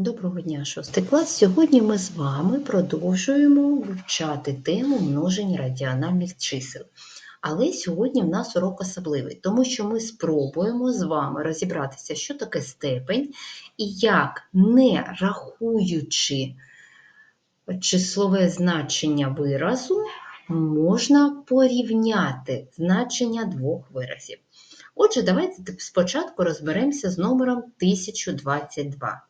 Доброго дня, шостий клас. Сьогодні ми з вами продовжуємо вивчати тему множень раціональних чисел. Але сьогодні в нас урок особливий, тому що ми спробуємо з вами розібратися, що таке степень і як, не рахуючи числове значення виразу, можна порівняти значення двох виразів. Отже, давайте спочатку розберемося з номером 1022.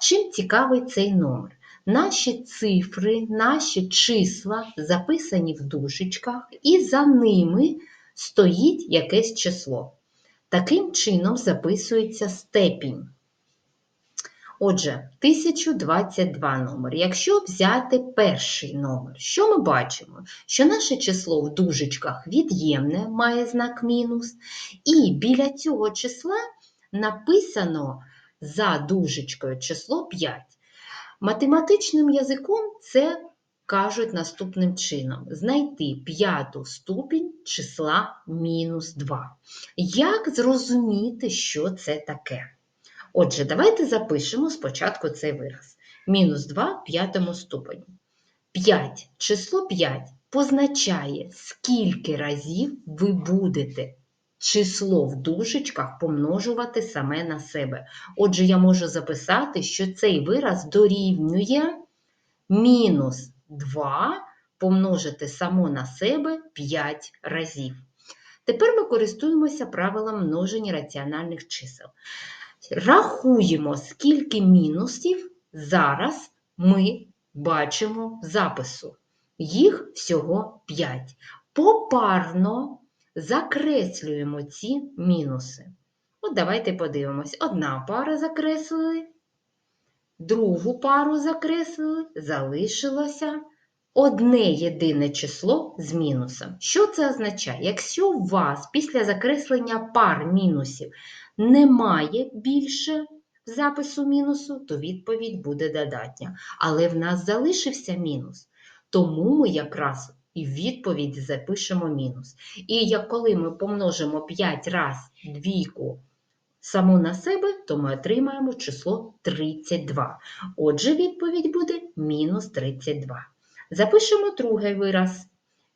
Чим цікавий цей номер? Наші цифри, наші числа записані в дужечках, і за ними стоїть якесь число. Таким чином записується степінь. Отже, 1022 номер. Якщо взяти перший номер, що ми бачимо? Що наше число в дужечках від'ємне, має знак мінус, і біля цього числа написано за дужечкою число 5. Математичним язиком це кажуть наступним чином: знайти п'яту ступінь числа мінус 2. Як зрозуміти, що це таке? Отже, давайте запишемо спочатку цей вираз. Мінус 2 в п'ятому ступені. 5, число 5 позначає, скільки разів ви будете число в дужечках помножувати саме на себе. Отже, я можу записати, що цей вираз дорівнює мінус 2 помножити само на себе 5 разів. Тепер ми користуємося правилом множення раціональних чисел. Рахуємо, скільки мінусів зараз ми бачимо в запису. Їх всього 5. Попарно закреслюємо ці мінуси. От давайте подивимось. Одна пара закреслили, другу пару закреслили, залишилося одне єдине число з мінусом. Що це означає? Якщо у вас після закреслення пар мінусів немає більше запису мінусу, то відповідь буде додатня. Але в нас залишився мінус. Тому ми якраз і в відповідь запишемо мінус. І як коли ми помножимо 5 раз двійку саму на себе, то ми отримаємо число 32. Отже, відповідь буде мінус 32. Запишемо другий вираз.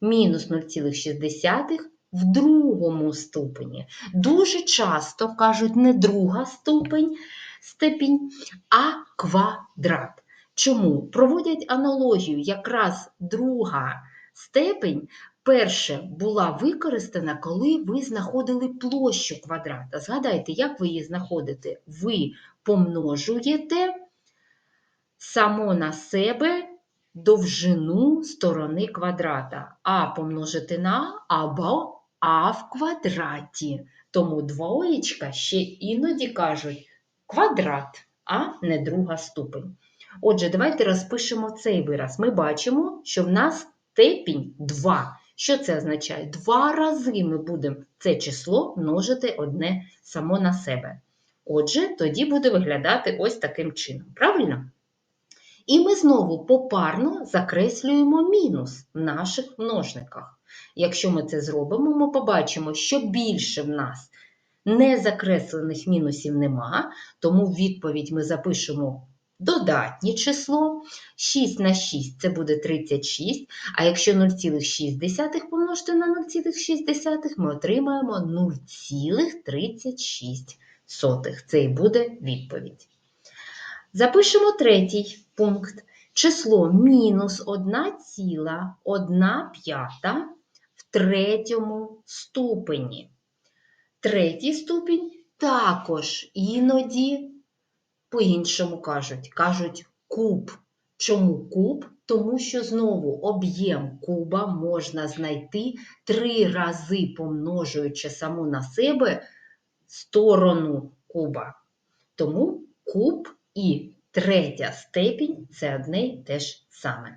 Мінус 0,6 в другому ступені. Дуже часто кажуть не друга ступень, степінь, а квадрат. Чому? Проводять аналогію, якраз друга степень перше була використана, коли ви знаходили площу квадрата. Згадайте, як ви її знаходите? Ви помножуєте само на себе довжину сторони квадрата. А помножити на або А в квадраті. Тому двоєчка ще іноді кажуть квадрат, а не друга ступень. Отже, давайте розпишемо цей вираз. Ми бачимо, що в нас степінь 2. Що це означає? Два рази ми будемо це число множити одне само на себе. Отже, тоді буде виглядати ось таким чином. Правильно? І ми знову попарно закреслюємо мінус в наших множниках. Якщо ми це зробимо, ми побачимо, що більше в нас незакреслених мінусів нема, тому відповідь ми запишемо додатнє число. 6 на 6 це буде 36, а якщо 0,6 помножити на 0,6, ми отримаємо 0,36. Це і буде відповідь. Запишемо третій пункт. Число мінус 1,1 п'ята в третьому ступені. Третій ступінь також іноді по-іншому кажуть, кажуть куб. Чому куб? Тому що знову об'єм куба можна знайти три рази помножуючи саму на себе сторону куба. Тому куб і третя степінь це одне й те ж саме.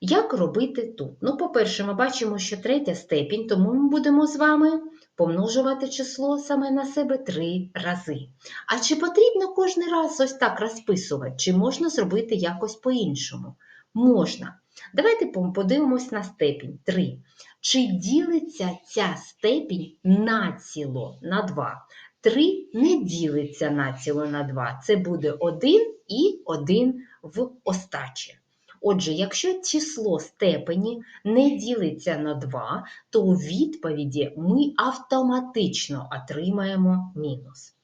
Як робити тут? Ну, по-перше, ми бачимо, що третя степінь, тому ми будемо з вами помножувати число саме на себе три рази. А чи потрібно кожен раз ось так розписувати, чи можна зробити якось по-іншому? Можна. Давайте подивимось на степінь 3. Чи ділиться ця степінь націло на 2? 3 не ділиться націло на 2. Це буде 1 і 1 в остачі. Отже, якщо число степені не ділиться на 2, то у відповіді ми автоматично отримаємо мінус.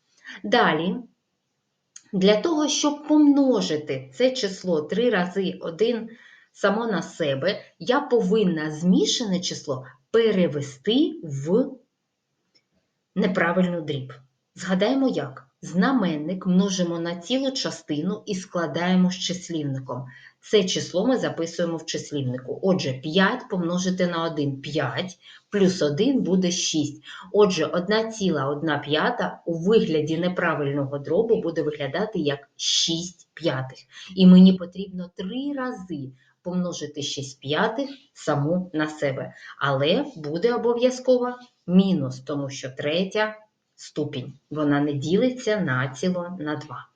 Далі, для того, щоб помножити це число 3 рази 1 само на себе, я повинна змішане число перевести в неправильну дріб. Згадаємо як. Знаменник множимо на цілу частину і складаємо з числівником. Це число ми записуємо в числівнику. Отже, 5 помножити на 1 – 5, плюс 1 буде 6. Отже, 1,1 п'ята у вигляді неправильного дробу буде виглядати як 6 п'ятих. І мені потрібно 3 рази помножити 6 п'ятих саму на себе. Але буде обов'язково мінус, тому що третя ступінь. Вона не ділиться націло на 2.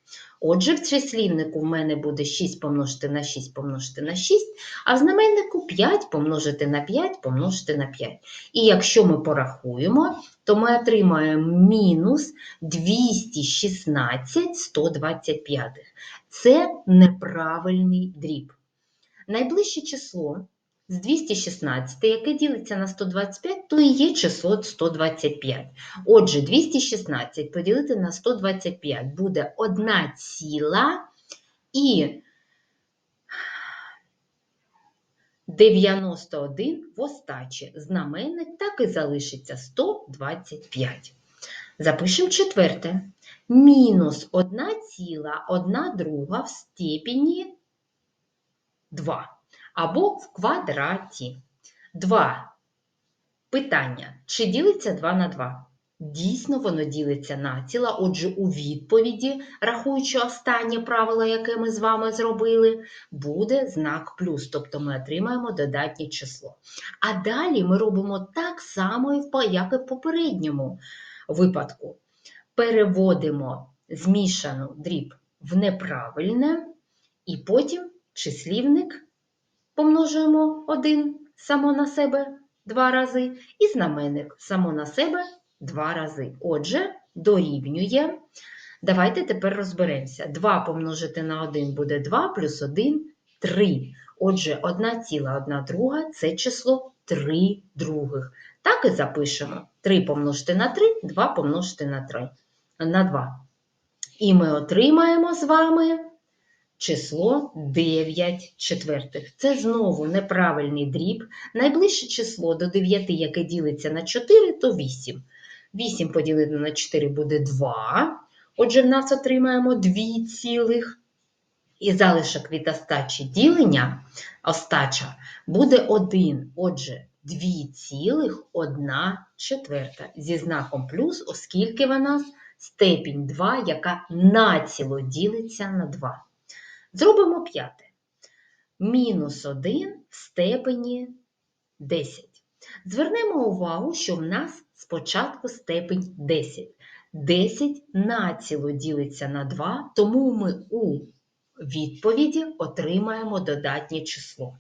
Отже, в числівнику в мене буде 6 помножити на 6 помножити на 6, а в знаменнику 5 помножити на 5 помножити на 5. І якщо ми порахуємо, то ми отримаємо мінус 216 125. Це неправильний дріб. Найближче число з 216, яке ділиться на 125, то і є число 125. Отже, 216 поділити на 125 буде 1 ціла і 91 в остачі. Знаменник так і залишиться 125. Запишемо четверте. Мінус 1 ціла 1 друга в степені 2 або в квадраті. 2. Питання. Чи ділиться 2 на 2? Дійсно, воно ділиться на ціла. Отже, у відповіді, рахуючи останнє правило, яке ми з вами зробили, буде знак плюс, тобто ми отримаємо додатнє число. А далі ми робимо так само, як і в попередньому випадку. Переводимо змішану дріб в неправильне, і потім числівник помножуємо 1 само на себе два рази, і знаменник само на себе два рази. Отже, дорівнює. Давайте тепер розберемося. 2 помножити на 1 буде 2, плюс 1 – 3. Отже, 1 ціла 1 друга – це число 3 других. Так і запишемо. 3 помножити на 3, 2 помножити на 3, на 2. І ми отримаємо з вами число 9 четвертих. Це знову неправильний дріб. Найближче число до 9, яке ділиться на 4, то 8. 8 поділити на 4 буде 2. Отже, в нас отримаємо 2 цілих. І залишок від остачі ділення, остача, буде 1. Отже, 2 цілих 1 четверта зі знаком плюс, оскільки вона степінь 2, яка націло ділиться на 2. Зробимо п'яте. Мінус 1 в степені 10. Звернемо увагу, що в нас спочатку степень 10. 10 націло ділиться на 2, тому ми у відповіді отримаємо додатнє число.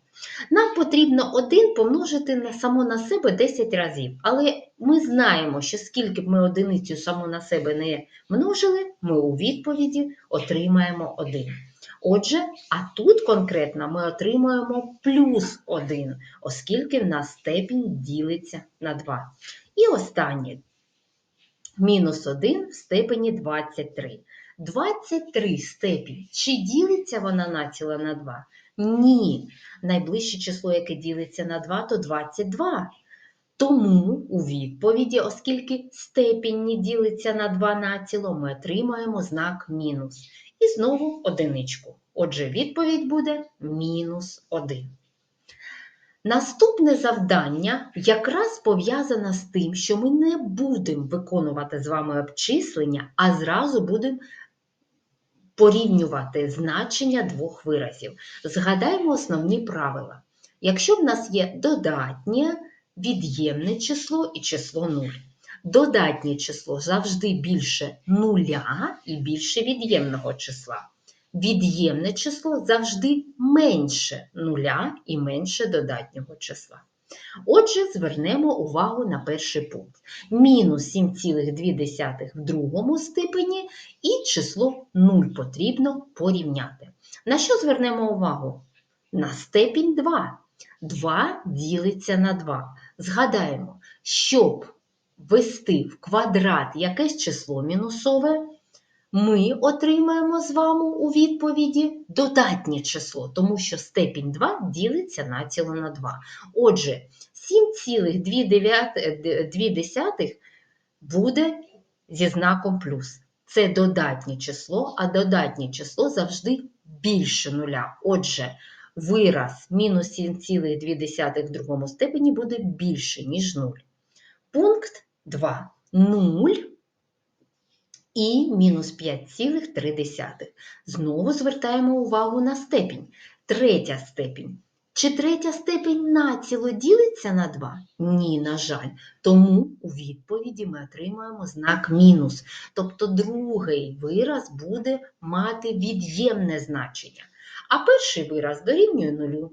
Нам потрібно 1 помножити на само на себе 10 разів, але ми знаємо, що скільки б ми одиницю само на себе не множили, ми у відповіді отримаємо 1. Отже, а тут конкретно ми отримуємо плюс 1, оскільки в нас степінь ділиться на 2. І останнє мінус 1 в степені 23. 23 степінь. Чи ділиться вона націла на 2? Ні. Найближче число, яке ділиться на 2, то 22. Тому у відповіді, оскільки степінь не ділиться на 2 націло, ми отримаємо знак мінус. І знову одиничку. Отже, відповідь буде мінус 1. Наступне завдання якраз пов'язане з тим, що ми не будемо виконувати з вами обчислення, а зразу будемо порівнювати значення двох виразів. Згадаємо основні правила. Якщо в нас є додатнє, від'ємне число і число 0. Додатнє число завжди більше нуля і більше від'ємного числа. Від'ємне число завжди менше нуля і менше додатнього числа. Отже, звернемо увагу на перший пункт. Мінус 7,2 в другому степені і число 0 потрібно порівняти. На що звернемо увагу? На степінь 2. 2 ділиться на 2. Згадаємо, щоб ввести в квадрат якесь число мінусове, ми отримаємо з вами у відповіді додатнє число, тому що степінь 2 ділиться націло на 2. Отже, 7,2 буде зі знаком плюс. Це додатнє число, а додатнє число завжди більше нуля. Отже, вираз мінус 7,2 в другому степені буде більше, ніж 0. Пункт 2. 0 і мінус 5,3. Знову звертаємо увагу на степінь. Третя степінь. Чи третя степінь націло ділиться на 2? Ні, на жаль. Тому у відповіді ми отримаємо знак мінус. Тобто другий вираз буде мати від'ємне значення. А перший вираз дорівнює нулю.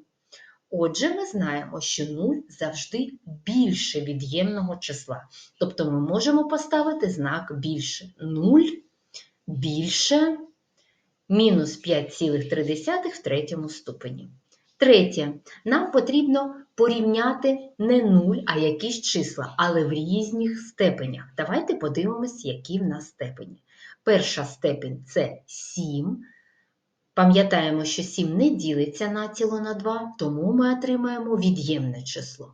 Отже, ми знаємо, що 0 завжди більше від'ємного числа. Тобто ми можемо поставити знак більше. 0 більше мінус 5,3 в третьому ступені. Третє. Нам потрібно порівняти не 0, а якісь числа, але в різних степенях. Давайте подивимось, які в нас степені. Перша степень це 7. Пам'ятаємо, що 7 не ділиться націло на 2, тому ми отримаємо від'ємне число.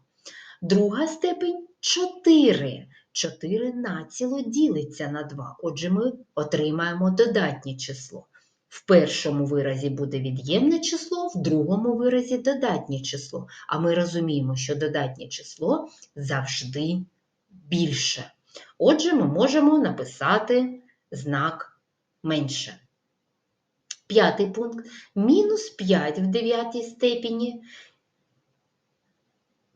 Друга степень 4. 4 націло ділиться на 2, отже, ми отримаємо додатнє число. В першому виразі буде від'ємне число, в другому виразі додатнє число. А ми розуміємо, що додатнє число завжди більше. Отже, ми можемо написати знак менше. П'ятий пункт мінус 5 в дев'ятій степені.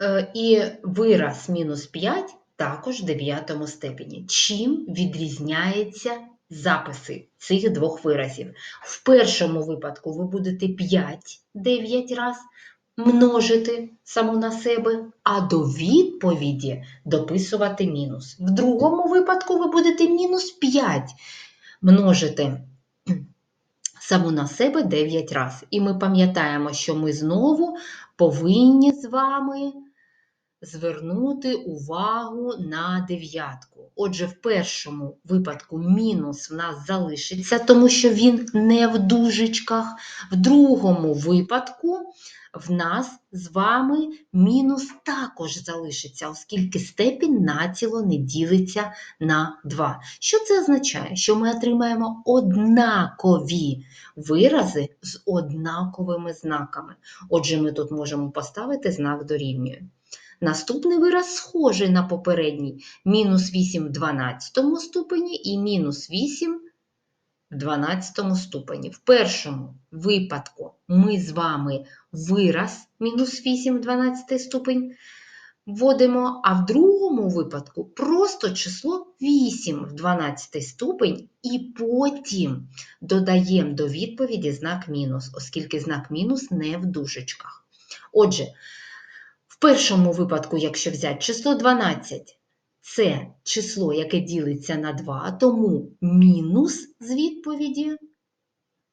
Е, і вираз мінус 5 також в дев'ятому степені. Чим відрізняються записи цих двох виразів? В першому випадку ви будете 5 9 раз множити саму на себе, а до відповіді дописувати мінус. В другому випадку ви будете мінус 5 множити саму на себе 9 разів. І ми пам'ятаємо, що ми знову повинні з вами звернути увагу на дев'ятку. Отже, в першому випадку мінус в нас залишиться, тому що він не в дужечках. В другому випадку в нас з вами мінус також залишиться, оскільки степінь націло не ділиться на 2. Що це означає? Що ми отримаємо однакові вирази з однаковими знаками. Отже, ми тут можемо поставити знак дорівнює. Наступний вираз схожий на попередній мінус 8 в 12 ступені і мінус 8 в 12 ступені. В першому випадку ми з вами вираз мінус 8 в 12 ступень вводимо, а в другому випадку просто число 8 в 12 ступень, і потім додаємо до відповіді знак мінус, оскільки знак мінус не в дужечках. Отже, першому випадку, якщо взяти число 12, це число, яке ділиться на 2, тому мінус з відповіді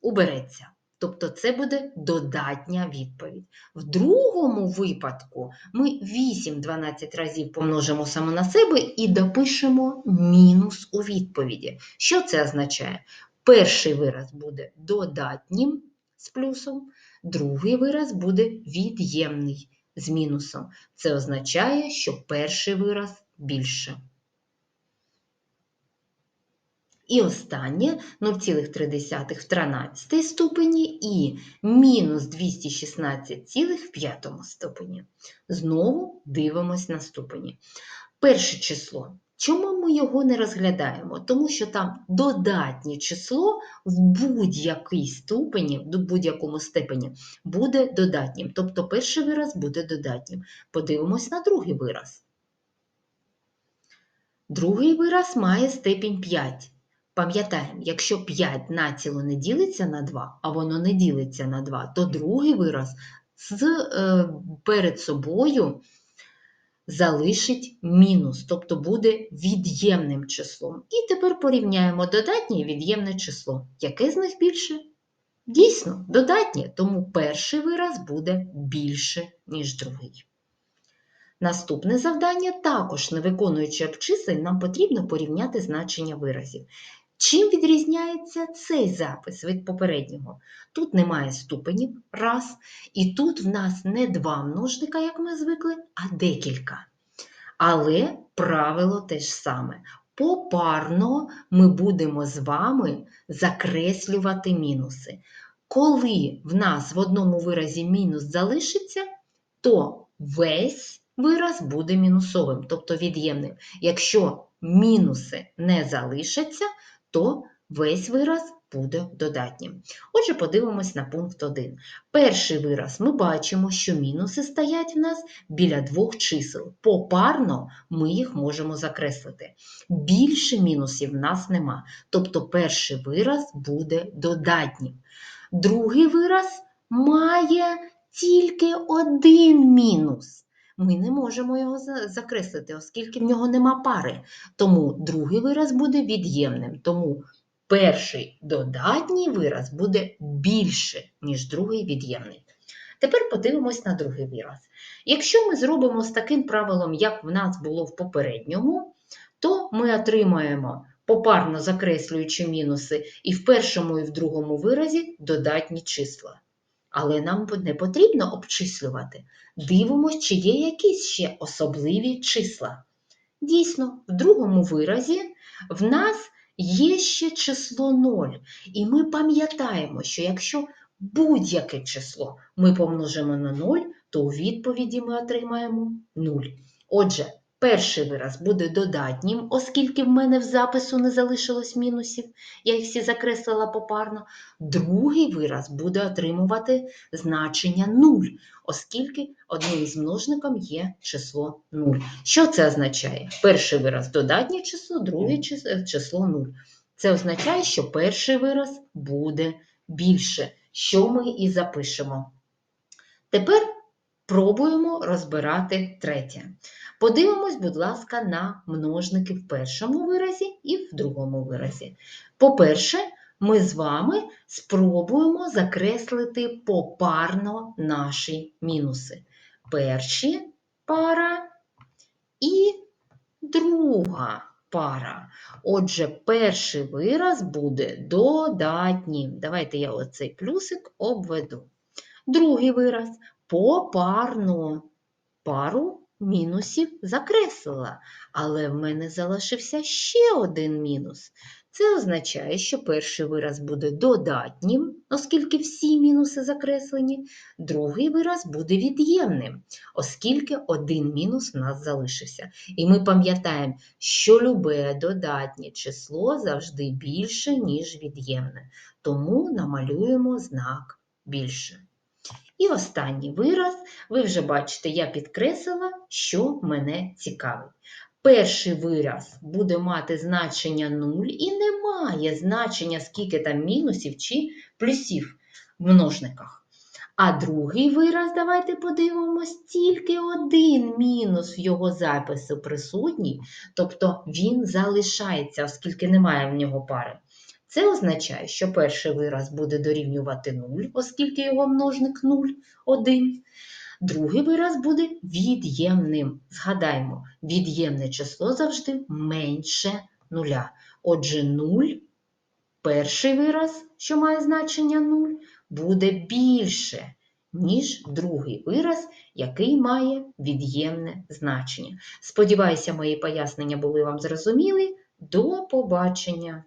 убереться. Тобто це буде додатня відповідь. В другому випадку ми 8 12 разів помножимо саме на себе і допишемо мінус у відповіді. Що це означає? Перший вираз буде додатнім з плюсом, другий вираз буде від'ємний з мінусом. Це означає, що перший вираз більше. І останнє 0,3 в 13 ступені і мінус 216,5 в 5 ступені. Знову дивимось на ступені. Перше число. Чому ми його не розглядаємо? Тому що там додатнє число в будь-якій ступені, в будь-якому степені буде додатнім. Тобто перший вираз буде додатнім. Подивимось на другий вираз. Другий вираз має степінь 5. Пам'ятаємо, якщо 5 націло не ділиться на 2, а воно не ділиться на 2, то другий вираз з, е, перед собою залишить мінус, тобто буде від'ємним числом. І тепер порівняємо додатнє і від'ємне число. Яке з них більше? Дійсно, додатнє, тому перший вираз буде більше, ніж другий. Наступне завдання також, не виконуючи обчислень, нам потрібно порівняти значення виразів. Чим відрізняється цей запис від попереднього? Тут немає ступенів, раз, і тут в нас не два множника, як ми звикли, а декілька. Але правило те ж саме. Попарно ми будемо з вами закреслювати мінуси. Коли в нас в одному виразі мінус залишиться, то весь вираз буде мінусовим, тобто від'ємним. Якщо мінуси не залишаться, то весь вираз буде додатнім. Отже, подивимось на пункт 1. Перший вираз ми бачимо, що мінуси стоять в нас біля двох чисел. Попарно ми їх можемо закреслити. Більше мінусів в нас нема, тобто перший вираз буде додатнім. Другий вираз має тільки один мінус. Ми не можемо його закреслити, оскільки в нього нема пари. Тому другий вираз буде від'ємним. Тому перший додатній вираз буде більше, ніж другий від'ємний. Тепер подивимось на другий вираз. Якщо ми зробимо з таким правилом, як в нас було в попередньому, то ми отримаємо, попарно закреслюючи мінуси, і в першому, і в другому виразі додатні числа. Але нам не потрібно обчислювати. Дивимось, чи є якісь ще особливі числа. Дійсно, в другому виразі в нас є ще число 0. І ми пам'ятаємо, що якщо будь-яке число ми помножимо на 0, то у відповіді ми отримаємо 0. Отже, перший вираз буде додатнім, оскільки в мене в запису не залишилось мінусів, я їх всі закреслила попарно. Другий вираз буде отримувати значення 0, оскільки одним з множником є число 0. Що це означає? Перший вираз додатнє число, чис- е, число 0. Це означає, що перший вираз буде більше, що ми і запишемо. Тепер пробуємо розбирати третє. Подивимось, будь ласка, на множники в першому виразі і в другому виразі. По-перше, ми з вами спробуємо закреслити попарно наші мінуси. Перші пара і друга пара. Отже, перший вираз буде додатнім. Давайте я оцей плюсик обведу. Другий вираз попарно. Пару мінусів закреслила, але в мене залишився ще один мінус. Це означає, що перший вираз буде додатнім, оскільки всі мінуси закреслені, другий вираз буде від'ємним, оскільки один мінус в нас залишився. І ми пам'ятаємо, що любе додатнє число завжди більше, ніж від'ємне. Тому намалюємо знак більше. І останній вираз, ви вже бачите, я підкреслила, що мене цікавить. Перший вираз буде мати значення 0 і не має значення, скільки там мінусів чи плюсів в множниках. А другий вираз, давайте подивимось, тільки один мінус в його запису присутній, тобто він залишається, оскільки немає в нього пари. Це означає, що перший вираз буде дорівнювати 0, оскільки його множник 0, 1. Другий вираз буде від'ємним. Згадаймо, від'ємне число завжди менше нуля. Отже, 0, перший вираз, що має значення 0, буде більше, ніж другий вираз, який має від'ємне значення. Сподіваюся, мої пояснення були вам зрозумілі. До побачення!